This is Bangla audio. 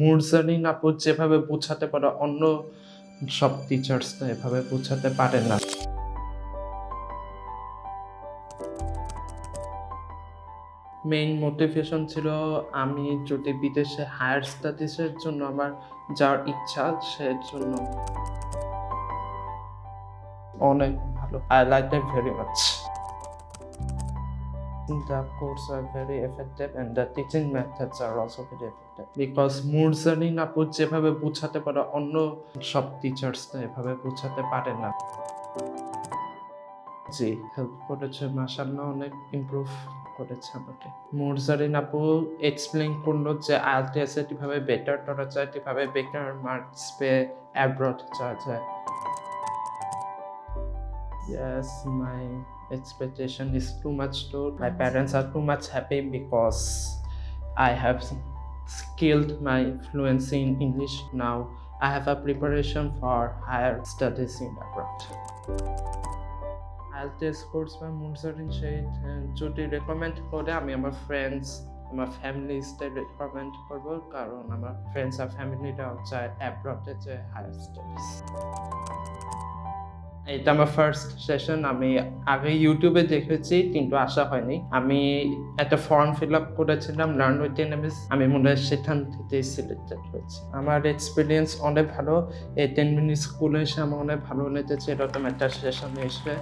মুরজারিন আপু যেভাবে বোঝাতে পারে, অন্য সব টিচার্স তো এভাবে বোঝাতে পারে না। মেইন মোটিভেশন ছিল আমি যদি বিদেশে হায়ার স্টাডিজের জন্য আমার যার ইচ্ছা সেজন্য অনেক ভালো। I like that very much The courses are very effective and the teaching methods are also very effective. Because মুরজারিন আপু যেভাবে বোঝাতে পারে অন্য সব টিচার্স তো এভাবে বোঝাতে পারে না। জি হেল্প করেছে মাসাল্লাহ অনেক ইমপ্রুভ করেছে আমাকে। মুরজারিন আপু এক্সপ্লেন করল যে আইএলটিএস কীভাবে বেটার করা যায় কীভাবে বেটার মার্কস পেয়ে অ্যাব্রড যাওয়া যায়। Yes, my expectation is too much too. My parents are too much happy because I have skilled my fluency in English now. I have a preparation for higher studies in abroad. IELTS course বা মুনসারিন সেই যদি রেকমেন্ড করে আমি আমার ফ্রেন্ডস আমার ফ্যামিলিসদের রেকমেন্ড করব কারণ আমার ফ্রেন্ডস আর ফ্যামিলিরাও চায় অ্যাব্রডে যে হায়ার স্টাডিজ এটা আমার ফার্স্ট সেশন আমি আগে ইউটিউবে দেখেছি, কিন্তু আশা হয়নি। আমি একটা ফর্ম ফিল আপ করেছিলাম লার্ন উইথ এনএমএস আমি মনে হয় সেখান থেকে সিলেক্টেড হয়েছি। আমার এক্সপিরিয়েন্স অনেক ভালো। এই টেন মিনিট স্কুলে এসে আমার অনেক ভালো লেগেছে। এরকম একটা সেশন এসে।